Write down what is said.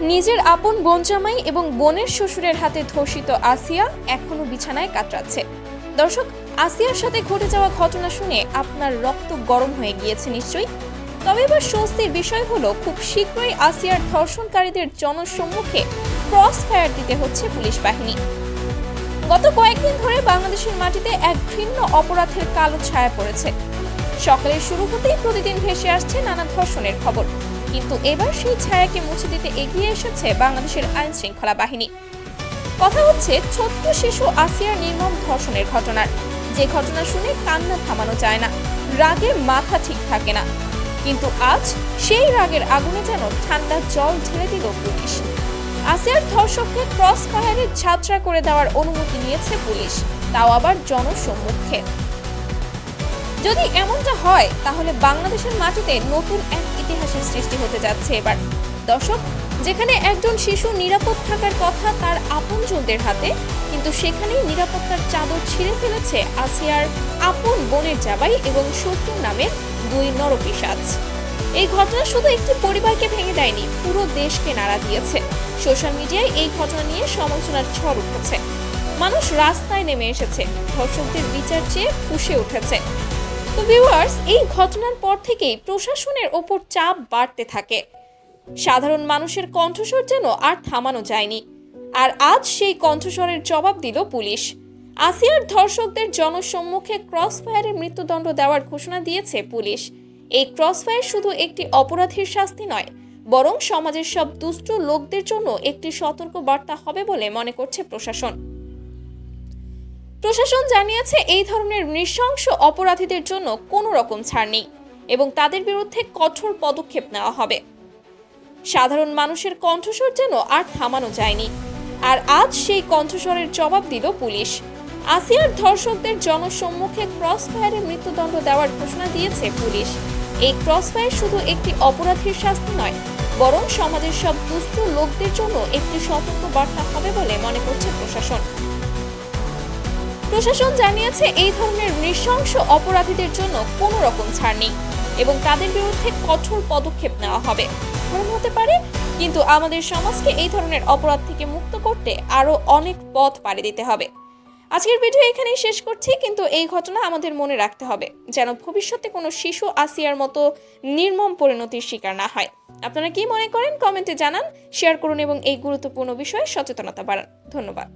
নিজের আপন বোন জামাই এবং বোনের শ্বশুরের হাতে ধর্ষিত আসিয়া এখনও বিছানায় কাতরাচ্ছে। দর্শক, আসিয়ার সাথে ঘটে যাওয়া ঘটনা শুনে আপনার রক্ত গরম হয়ে গিয়েছে নিশ্চয়ই। তবে এবার স্বস্তির বিষয় হলো, খুব শীঘ্রই আসিয়ার ধর্ষণকারীদের জনসম্মুখে ক্রস ফায়ার দিতে হচ্ছে পুলিশ বাহিনী। গত কয়েকদিন ধরে বাংলাদেশের মাটিতে এক ভিন্ন অপরাধের কালো ছায়া পড়েছে। সকালের শুরু হতেই প্রতিদিন ভেসে আসছে নানা ধর্ষণের খবর। কিন্তু এবার সেই ছায়াকে মুছে দিতে এগিয়ে এসেছে বাংলাদেশের আইন শৃঙ্খলা বাহিনী। কথা হচ্ছে, ছোট্ট শিশু আসিয়ার নির্মম ধর্ষণের ঘটনার। যে ঘটনা শুনে কান্না থামানো যায় না রাগে মাথা ঠিক থাকে না। কিন্তু আজ সেই রাগের আগুনে যেন ঠান্ডা জল ঢেলে দিল পুলিশ। আসিয়ার ধর্ষককে ক্রস ফায়ারে ছাত্রা করে দেওয়ার অনুমতি নিয়েছে পুলিশ, তাও আবার জনসম্মুখে। যদি এমনটা হয়, তাহলে বাংলাদেশের মাটিতে নতুন এক ইতিহাসের সৃষ্টি হতে যাচ্ছে এবার। দর্শক, যেখানে একজন শিশু নিরাপদ থাকার কথা তার আপনজনদের হাতে, কিন্তু সেখানেই নিরাপত্তার চাদর ছিঁড়ে ফেলেছে আসিয়ার আপন বোনের জাবাই এবং শত্রুর নামে দুই নরপিসাজ এই ঘটনা শুধু একটি পরিবারকে ভেঙে দেয়নি, পুরো দেশকে নাড়া দিয়েছে। সোশ্যাল মিডিয়ায় এই ঘটনা নিয়ে সমালোচনার ঝড় উঠেছে। মানুষ রাস্তায় নেমে এসেছে ধর্ষকদের বিচার চেয়ে ফুসে উঠেছে। ভিউয়ার্স এই ঘটনার পর থেকেই প্রশাসনের ওপর চাপ বাড়তে থাকে। সাধারণ মানুষের কণ্ঠস্বর যেন আর থামানো যায়নি। আর আজ সেই কণ্ঠস্বরের জবাব দিল পুলিশ। আসিয়ার ধর্ষকদের জনসম্মুখে ক্রস ফায়ারে মৃত্যুদণ্ড দেওয়ার ঘোষণা দিয়েছে পুলিশ। এই ক্রস ফায়ার শুধু একটি অপরাধীর শাস্তি নয়, বরং সমাজের সব দুষ্ট লোকদের জন্য একটি সতর্ক বার্তা হবে বলে মনে করছে প্রশাসন। প্রশাসন জানিয়েছে এই ধরনের নৃশংস অপরাধীদের জন্য কোনো রকম ছাড় নেই এবং তাদের বিরুদ্ধে কঠোর পদক্ষেপ নেওয়া হবে। সাধারণ মানুষের কণ্ঠস্বর যেন আর থামানো যায়নি। আর আজ সেই কণ্ঠস্বরের জবাব দিল পুলিশ। আসিয়ার ধর্ষকদের জনসম্মুখে ক্রস ফায়ারে মৃত্যুদণ্ড দেওয়ার ঘোষণা দিয়েছে পুলিশ। এই ক্রস ফায়ার শুধু একটি অপরাধীর শাস্তি নয়, বরং সমাজের সব দুস্থ লোকদের জন্য একটি সতর্ক বার্তা হবে বলে মনে করছে প্রশাসন। প্রশাসন জানিয়েছে এই ধরনের নৃশংস অপরাধীদের জন্য কোনো রকম ছাড় নেই এবং তাদের বিরুদ্ধে কঠোর পদক্ষেপ নেওয়া হবে। মনে হতে পারে, কিন্তু আমাদের সমাজকে এই ধরনের অপরাধ থেকে মুক্ত করতে আরও অনেক পথ পাড়ি দিতে হবে। আজকের ভিডিও এখানেই শেষ করছি, কিন্তু এই ঘটনা আমাদের মনে রাখতে হবে, যেন ভবিষ্যতে কোনো শিশু আসিয়ার মতো নির্মম পরিণতির শিকার না হয়। আপনারা কি মনে করেন? কমেন্টে জানান, শেয়ার করুন এবং এই গুরুত্বপূর্ণ বিষয়ে সচেতনতা বাড়ান। ধন্যবাদ।